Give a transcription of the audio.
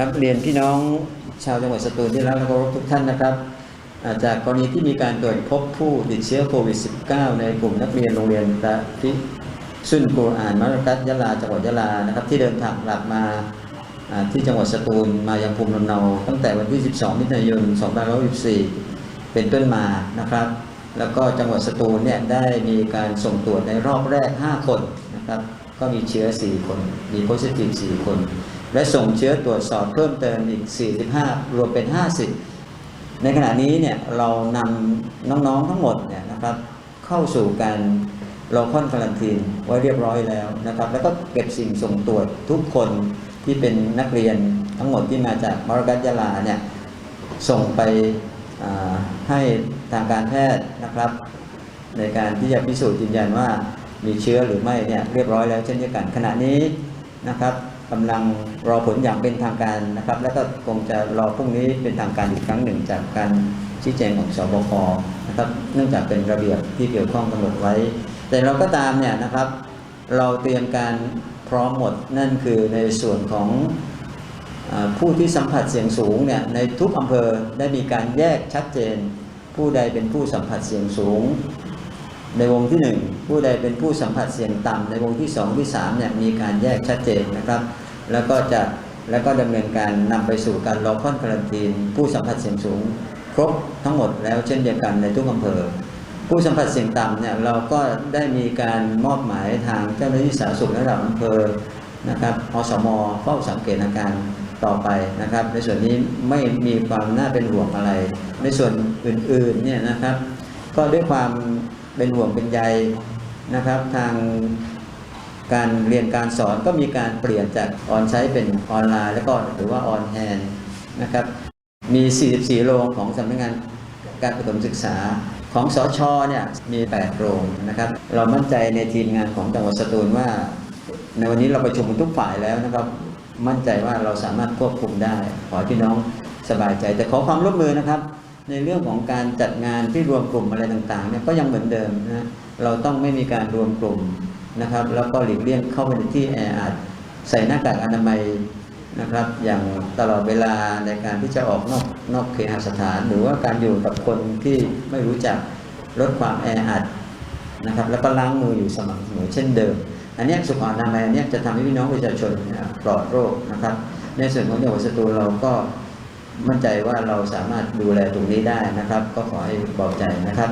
ครับเรียนพี่น้องชาวจังหวัดสตูลที่รักและเคารพทุกท่านนะครับอาจากกรณีที่มีการตรวจพบผู้ติดเชื้อโควิด -19 ในกลุ่มนักเรียนโรงเรียนตะพิสุนกุรอานมัรกัตยะลาจังหวัดยะลานะครับ ที่เดินทางกลับมาที่จังหวัดสตูลมายังภูมิลำเนาตั้งแต่วันที่ 12 มิถุนายน 2564 เป็นต้นมานะครับ แล้วก็จังหวัดสตูลเนี่ยได้มีการส่งตรวจในรอบแรก 5 คนนะครับ ก็มีเชื้อ 4 คน มีโพซิทีฟ4คน และส่งเชื้อตรวจสอบเพิ่มเติมอีก 45 รวมเป็น 50 ในขณะนี้เนี่ยเรานำน้องๆทั้งหมดเนี่ยนะครับเข้าสู่การรอค่อนคารันทีนไว้เรียบร้อยแล้วนะครับ แล้วก็เก็บสิ่งส่งตรวจทุกคนที่เป็นนักเรียนทั้งหมดที่มาจากมรกัตยาลาเนี่ยส่งไปให้ทางการแพทย์นะครับ ในการที่จะพิสูจน์ยืนยันว่า มีเชื้อหรือไม่เนี่ยเรียบร้อยแล้วเช่นเดียวกัน ขณะนี้นะครับกำลังรอผลอย่างเป็นทางการนะครับ แล้วก็คงจะรอพรุ่งนี้เป็นทางการอีกครั้งหนึ่งจากการชี้แจงของสบคนะครับเนื่องจากเป็นระเบียบที่เกี่ยวข้องกำหนดไว้ แต่เราก็ตามเนี่ยนะครับ เราเตรียมการพร้อมหมดนั่นคือในส่วนของผู้ที่สัมผัสเสี่ยงสูงเนี่ยในทุกอำเภอได้มีการแยกชัดเจน ผู้ใดเป็นผู้สัมผัสเสี่ยงสูง ในวงที่ 1 ผู้ใดเป็นผู้สัมผัสเสี่ยงต่ำในวงที่ 2 ที่3เนี่ยมีการแยกชัดเจนนะครับ แล้วก็จะแล้วก็ดำเนินการนำไปสู่การรอกค่อนการันตีนผู้สัมผัสเสี่ยงสูง ครบทั้งหมดแล้วเช่นเดียวกันในทุกอำเภอ ผู้สัมผัสเสี่ยงต่ำเนี่ยเราก็ได้มีการมอบหมายทางเจ้าหน้าที่สาธารณสุขระดับอำเภอนะครับอสมเฝ้าสังเกตอาการต่อไปนะครับ ในส่วนนี้ไม่มีความน่าเป็นห่วงอะไร ในส่วนอื่นๆเนี่ยนะครับ ก็ด้วยความ เป็นห่วงเป็นใยนะครับ ทางการเรียนการสอนก็มีการเปลี่ยนจากออนไซต์เป็นออนไลน์ แล้วก็หรือว่าออนแฮนนะครับ มี 44 โรงของสำนักงานการประถมศึกษาของสอชอเนี่ยมี 8 โรงนะครับ เรามั่นใจในทีมงานของจังหวัดสตูลว่า ในวันนี้เราประชุมทุกฝ่ายแล้วนะครับ มั่นใจว่าเราสามารถควบคุมได้ ขอพี่น้องสบายใจแต่ขอความร่วมมือนะครับ ในเรื่องของการจัดงานที่รวมกลุ่มอะไรต่างๆเนี่ยก็ยังเหมือนเดิมนะเราต้องไม่มีการรวมกลุ่มนะครับ แล้วก็หลีกเลี่ยงเข้าไปในที่แออัดใส่หน้ากากอนามัยนะครับ อย่างตลอดเวลาในการที่จะออกนอกนอกเคหสถาน หรือว่าการอยู่กับคนที่ไม่รู้จักลดความแออัดนะครับ แล้วก็ล้างมืออยู่สม่ำเสมอเช่นเดิม อันนี้สุขอนามัยอันเนี้ยจะทำให้พี่น้องประชาชนปลอดโรคนะครับ ในส่วนของจังหวัดสตูลเราก็ มั่นใจว่าเราสามารถดูแลตรงนี้ได้นะครับ ก็ขอให้เบาใจนะครับ